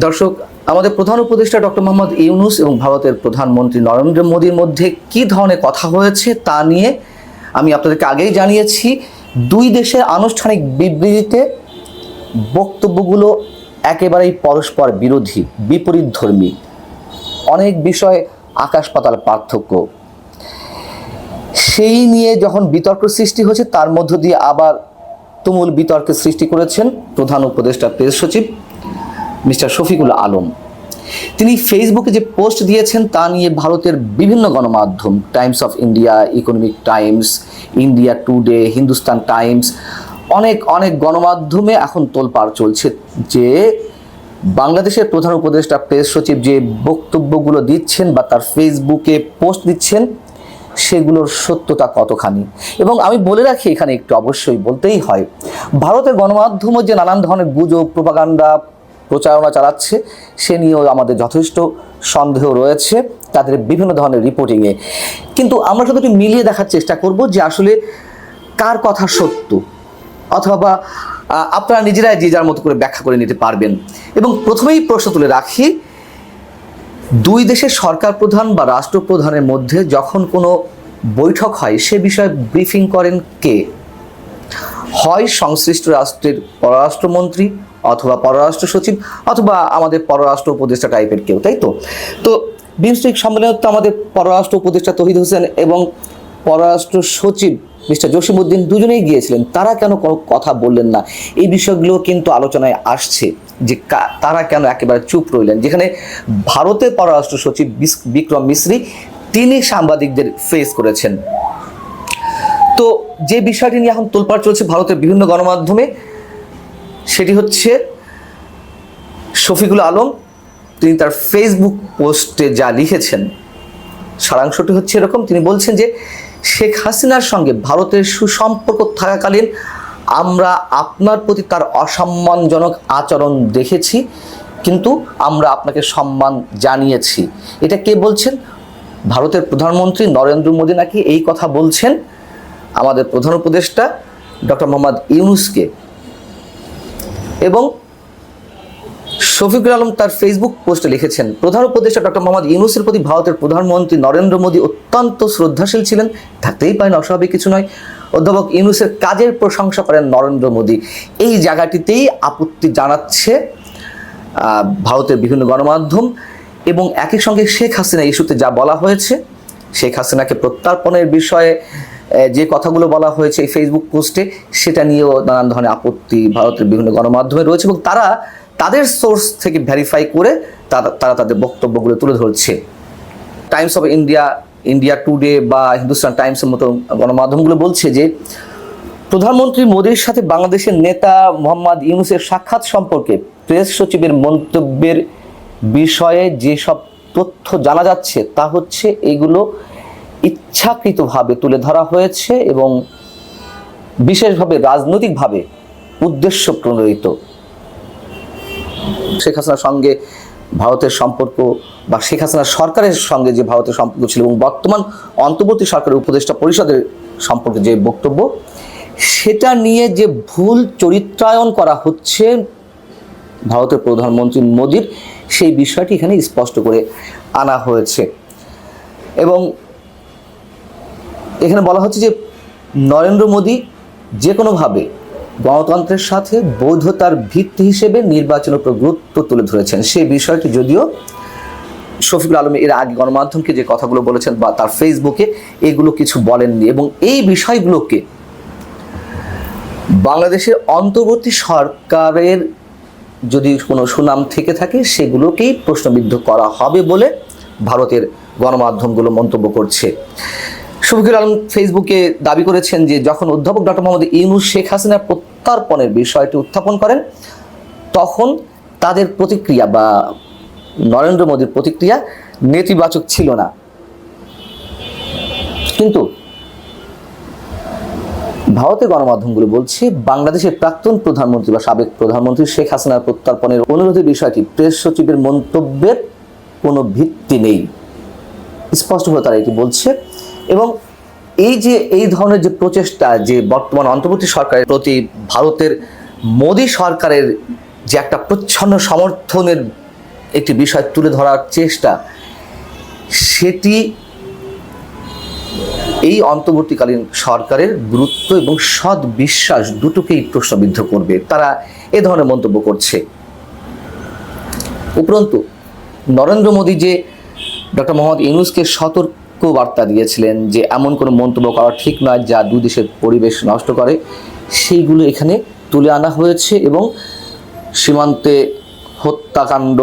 দর্শক, আমাদের প্রধান উপদেষ্টা ডক্টর মোহাম্মদ ইউনুস এবং ভারতের প্রধানমন্ত্রী নরেন্দ্র মোদীর মধ্যে কি ধরনের কথা হয়েছে তা নিয়ে আমি আপনাদেরকে আগেই জানিয়েছি। দুই দেশের আনুষ্ঠানিক বিবৃতিতে বক্তব্যগুলো একেবারেই পরস্পর বিরোধী, বিপরীত ধর্মী। অনেক বিষয়ে আকাশ পাতাল পার্থক্য। সেই নিয়ে যখন বিতর্ক সৃষ্টি হয়েছে, তার মধ্য দিয়ে আবার তুমুল বিতর্কের সৃষ্টি করেছেন প্রধান উপদেষ্টা প্রেস সচিব। মিস্টার শফিকুল আলম। তিনি ফেসবুকে যে পোস্ট দিয়েছেন তা নিয়ে ভারতের বিভিন্ন গণমাধ্যম, Times of India, Economic Times, India Today, Hindustan Times, অনেক অনেক গণমাধ্যমে এখন তোলপাড় চলছে যে বাংলাদেশের প্রধান উপদেষ্টা প্রেস সচিব যে বক্তব্যগুলো দিচ্ছেন বা তার ফেসবুকে পোস্ট দিচ্ছেন, সেগুলোর সত্যতা কতখানি? এবং আমি বলে রাখি এখানে একটু অবশ্যই বলতেই হয়, ভারতের গণমাধ্যমও যে নানান ধরনের গুজব, প্রপাগান্ডা প্রচারণা চালাচ্ছে, সে নিয়েও আমাদের যথেষ্ট সন্দেহ রয়েছে তাদের বিভিন্ন ধরনের রিপোর্টিংয়ে কিন্তু আমরা শুধু একটু মিলিয়ে দেখার চেষ্টা করব যে আসলে কার কথা সত্য, অথবা আপনারা নিজেরাই যে যার মতো করে ব্যাখ্যা করে নিতে পারবেন। এবং প্রথমেই প্রশ্ন তুলে রাখি, দুই দেশের সরকার প্রধান বা রাষ্ট্রপ্রধানের মধ্যে যখন কোনো বৈঠক হয়, সে বিষয়ে ব্রিফিং করেন কে? হয় সংশ্লিষ্ট রাষ্ট্রের পররাষ্ট্রমন্ত্রী অথবা পররাষ্ট্র সচিব অথবা আমাদের পররাষ্ট্র উপদেষ্টা টাইপের কেউ, তাই তো? তো বিমস্টেক সম্মেলনে তো আমাদের পররাষ্ট্র উপদেষ্টা তহিদ হোসেন এবং পররাষ্ট্র সচিব মিস্টার জসিমউদ্দিন দুজনেই গিয়েছিলেন। তারা কেন কোনো কথা বললেন না? এই বিষয়গুলো কিন্তু আলোচনায় আসছে যে তারা কেন একেবারে চুপ রইলেন? যেখানে ভারতের পররাষ্ট্র সচিব বিক্রম মিশ্রি তিনি সাংবাদিকদের ফেস করেছেন। তো যে বিষয়টি নিয়ে এখন তোলপাড় চলছে ভারতের বিভিন্ন গণমাধ্যমে সেটি হচ্ছে শফিকুল আলম। তিনি তার ফেসবুক পোস্টে যা লিখেছেন, সারাংশটি হচ্ছে এরকম। তিনি বলছেন যে, শেখ হাসিনার সঙ্গে ভারতের সুসম্পর্ক থাকাকালীন আমরা আপনার প্রতি তার অসম্মানজনক আচরণ দেখেছি, কিন্তু আমরা আপনাকে সম্মান জানিয়েছি। এটা কে বলছেন? ভারতের প্রধানমন্ত্রী নরেন্দ্র মোদী নাকি এই কথা বলছেন? আমাদের প্রধান উপদেষ্টা ডক্টর মোহাম্মদ ইউনুসকে এবং শফিকুল আলম তার ফেসবুক পোস্টে লিখেছেন, প্রধান উপদেষ্টা ডক্টর মোহাম্মদ ইউনুসের প্রতি ভারতের প্রধানমন্ত্রী নরেন্দ্র মোদী অত্যন্ত শ্রদ্ধাশীল ছিলেন। থাকতেই পারেন অস্বাভাবিক কিছু নয়। অধ্যাপক ইউনুসের কাজের প্রশংসা করেন নরেন্দ্র মোদী। এই জায়গাটিতেই আপত্তি জানাচ্ছে ভারতের বিভিন্ন গণমাধ্যম এবং একই সঙ্গে শেখ হাসিনা ইস্যুতে যা বলা হয়েছে, শেখ হাসিনাকে প্রত্যার্পণের বিষয়ে যে কথাগুলো বলা হয়েছে ফেসবুক পোস্টে সেটা নিয়েও নানান ধরনের আপত্তি ভারতের বিভিন্ন গণমাধ্যমে রয়েছে এবং তারা তাদের সোর্স থেকে ভেরিফাই করে তারা তাদের বক্তব্যগুলো তুলে ধরছে। Times of India India Today বা হিন্দুস্তান টাইমসের মতো গণমাধ্যমগুলো বলছে যে, প্রধানমন্ত্রী মোদীর সাথে বাংলাদেশের নেতা মোহাম্মদ ইউনুসের সাক্ষাৎ সম্পর্কে প্রেস সচিবের মন্তব্যের বিষয়ে যেসব তথ্য জানা যাচ্ছে তা হচ্ছে এগুলো ইচ্ছাকৃতভাবে তুলে ধরা হয়েছে এবং বিশেষভাবে রাজনৈতিকভাবে উদ্দেশ্য প্রণোদিত। শেখ হাসিনার সঙ্গে ভারতের সম্পর্ক বা শেখ হাসিনার সরকারের সঙ্গে যে ভারতের সম্পর্ক ছিল এবং বর্তমান অন্তর্বর্তী সরকারের উপদেষ্টা পরিষদের সম্পর্কে যে বক্তব্য, সেটা নিয়ে যে ভুল চরিত্রায়ন করা হচ্ছে ভারতের প্রধানমন্ত্রী মোদীর, সেই বিষয়টি এখানে স্পষ্ট করে আনা হয়েছে। এবং এখানে বলা হচ্ছে যে নরেন্দ্র মোদী যে কোনোভাবে গণতন্ত্রের সাথে বৈধতার ভিত্তি হিসেবে নির্বাচনের উপর গুরুত্ব তুলে ধরেছেন। সেই বিষয়টি যদিও শফিকুল আলম এর আগে গণমাধ্যমকে যে কথাগুলো বলেছেন বা তার ফেসবুকে এগুলো কিছু বলেননি এবং এই বিষয়গুলোকে বাংলাদেশের অন্তর্বর্তী সরকারের যদি কোনো সুনাম থেকে থাকে সেগুলোকেই প্রশ্নবিদ্ধ করা হবে বলে ভারতের গণমাধ্যমগুলো মন্তব্য করছে। শফিকুল আলম ফেসবুকে দাবি করেছেন যে যখন অধ্যাপক ডক্টর মোহাম্মদ ইউনুস শেখ হাসিনার প্রত্যার্পণের বিষয়টি উত্থাপন করেন, তখন তাদের প্রতিক্রিয়া বা নরেন্দ্র মোদীর প্রতিক্রিয়া নেতিবাচক ছিল না। কিন্তু ভারতের গণমাধ্যমগুলো বলছে, বাংলাদেশের প্রাক্তন প্রধানমন্ত্রী বা সাবেক প্রধানমন্ত্রী শেখ হাসিনার প্রত্যার্পণের অনুরোধের বিষয়টি প্রেস সচিবের মন্তব্যের কোনো ভিত্তি নেই। স্পষ্টভাবে তারা এটি বলছে এবং এই যে, এই ধরনের যে প্রচেষ্টা যে বর্তমান অন্তর্বর্তী সরকারের প্রতি ভারতের মোদী সরকারের যে একটা প্রচ্ছন্ন সমর্থনের একটি বিষয় তুলে ধরার চেষ্টা, সেটি এই অন্তর্বর্তীকালীন সরকারের গুরুত্ব এবং সৎ বিশ্বাস দুটোকেই প্রশ্নবিদ্ধ করবে। তারা এ ধরনের মন্তব্য করছে। উপরন্তু, নরেন্দ্র মোদী যে ডক্টর মোহাম্মদ ইউনুসকে সতর্ক বার্তা দিয়েছিলেন যে এমন কোনো মন্তব্য করা ঠিক নয় যা দুই দেশের পরিবেশ নষ্ট করে। সেইগুলো এখানে তুলে আনা হয়েছে এবং সীমান্তে হত্যাকাণ্ড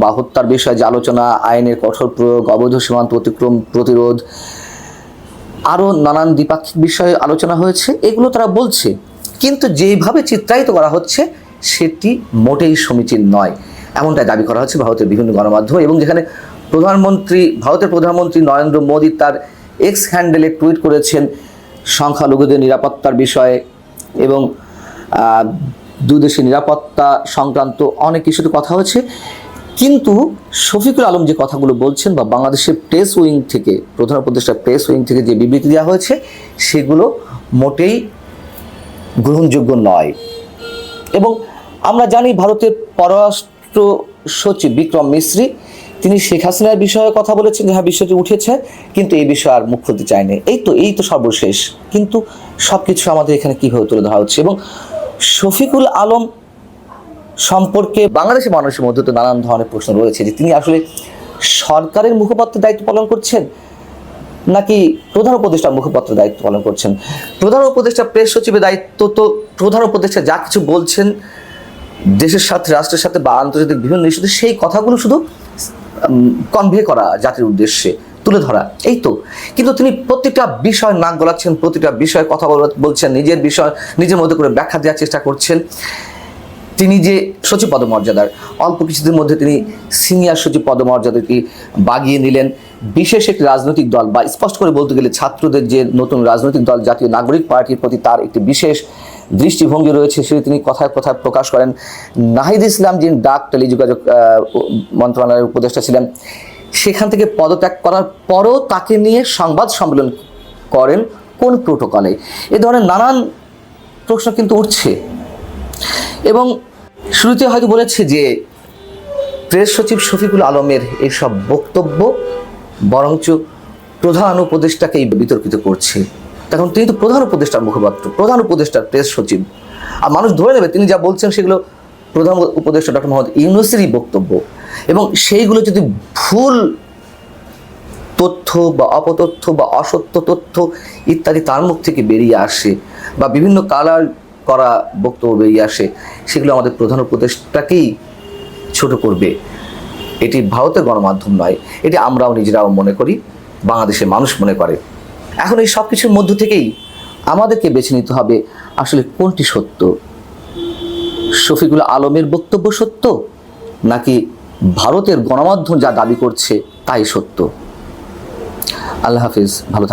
বা হত্যার বিষয়ে যে আলোচনা, আইনের কঠোর প্রয়োগ, অবৈধ সীমান্ত অতিক্রম প্রতিরোধ, আরও নানান দ্বিপাক্ষিক বিষয়ে আলোচনা হয়েছে, এগুলো তারা বলছে। কিন্তু যেভাবে চিত্রায়িত করা হচ্ছে, সেটি মোটেই সমীচীন নয়। এমনটাই দাবি করা হচ্ছে ভারতের বিভিন্ন গণমাধ্যম এবং যেখানে প্রধানমন্ত্রী ভারতের প্রধানমন্ত্রী নরেন্দ্র মোদী তার এক্স হ্যান্ডেলে টুইট করেছেন সংখ্যালঘুদের নিরাপত্তার বিষয়ে এবং আহ, দুই দেশের নিরাপত্তা সংক্রান্ত অনেক কিছুতে কথা হয়েছে। কিন্তু শফিকুল আলম যে কথাগুলো বলছেন বা বাংলাদেশের প্রেস উইং থেকে প্রধান উপদেষ্টা প্রেস উইং থেকে যে বিবৃতি দেওয়া হয়েছে সেগুলো মোটেই গ্রহণযোগ্য নয়। এবং আমরা জানি ভারতের পররাষ্ট্র সচিব বিক্রম মিশ্রি তিনি শেখ হাসিনার বিষয়ে কথা বলেছেন যে হ্যাঁ বিষয়টি উঠেছে, কিন্তু এই বিষয়ে আর মুখ খুলতে চায়নি। এই তো এই তো সর্বশেষ। কিন্তু সব কিছু আমাদের এখানে কীভাবে তুলে ধরা হচ্ছে? এবং শফিকুল আলম সম্পর্কে বাংলাদেশের মানুষের মধ্যে তো নানান ধরনের প্রশ্ন রয়েছে যে তিনি আসলে সরকারের মুখপাত্রের দায়িত্ব পালন করছেন, নাকি প্রধান উপদেষ্টার মুখপাত্র দায়িত্ব পালন করছেন? প্রধান উপদেষ্টা, প্রেস সচিবের দায়িত্ব তো প্রধান উপদেষ্টা যা কিছু বলছেন, দেশের সাথে, রাষ্ট্রের সাথে বা আন্তর্জাতিক বিভিন্ন ইস্যুতে সেই কথাগুলো শুধু কনভে করা জাতির উদ্দেশ্যে তুলে ধরা, এই তো। কিন্তু তিনি প্রতিটা বিষয় নাক গলাচ্ছেন, প্রতিটা বিষয়ে কথা বল- বলছেন, নিজের বিষয় নিজের মধ্যে করে ব্যাখ্যা দেওয়ার চেষ্টা করছেন। তিনি যে সচিব পদমর্যাদার, অল্প কিছুদিন মধ্যে তিনি সিনিয়র সচিব পদমর্যাদাটি বাগিয়ে নিলেন। বিশেষ একটি রাজনৈতিক দল বা স্পষ্ট করে বলতে গেলে ছাত্রদের যে নতুন রাজনৈতিক দল, জাতীয় নাগরিক পার্টির প্রতি তার একটি বিশেষ দৃষ্টিভঙ্গি রয়েছে, সেটি তিনি কথায় কথায় প্রকাশ করেন। নাহিদ ইসলাম, যিনি ডাক টেলিযোগাযোগ মন্ত্রণালয়ের উপদেষ্টা ছিলেন, সেখান থেকে পদত্যাগ করার পরও তাকে নিয়ে সংবাদ সম্মেলন করেন কোন প্রোটোকলে। এ ধরনের নানান প্রশ্ন কিন্তু উঠছে। এবং শুরুতে হয়তো বলেছে যে, প্রেস সচিব শফিকুল আলমের এসব বক্তব্য বরঞ্চ প্রধান উপদেষ্টাকেই বিতর্কিত করছে। তখন তিনি তো প্রধান উপদেষ্টার মুখপাত্র, প্রধান উপদেষ্টার প্রেস সচিব। আর মানুষ ধরে নেবে, তিনি যা বলছেন সেগুলো প্রধান উপদেষ্টা ডক্টর মোহাম্মদ ইউনুসেরই বক্তব্য। এবং সেইগুলো যদি ভুল তথ্য বা অপতথ্য বা অসত্য তথ্য ইত্যাদি তার মুখ থেকে বেরিয়ে আসে বা বিভিন্ন কালার করা বক্তব্য বেরিয়ে আসে, সেগুলো আমাদের প্রধান উপদেষ্টাকেই ছোট করবে। এটি ভারতের গণমাধ্যম নয়, এটি আমরাও নিজেরাও মনে করি, বাংলাদেশের মানুষ মনে করে। এখন এই সব কিছুর মধ্য থেকেই আমাদেরকে বেছে নিতে হবে আসলে কোনটি সত্য শফিকুল আলমের বক্তব্য সত্য নাকি ভারতের গণমাধ্যম যা দাবি করছে তাই সত্য আল্লাহ হাফিজ, ভালো।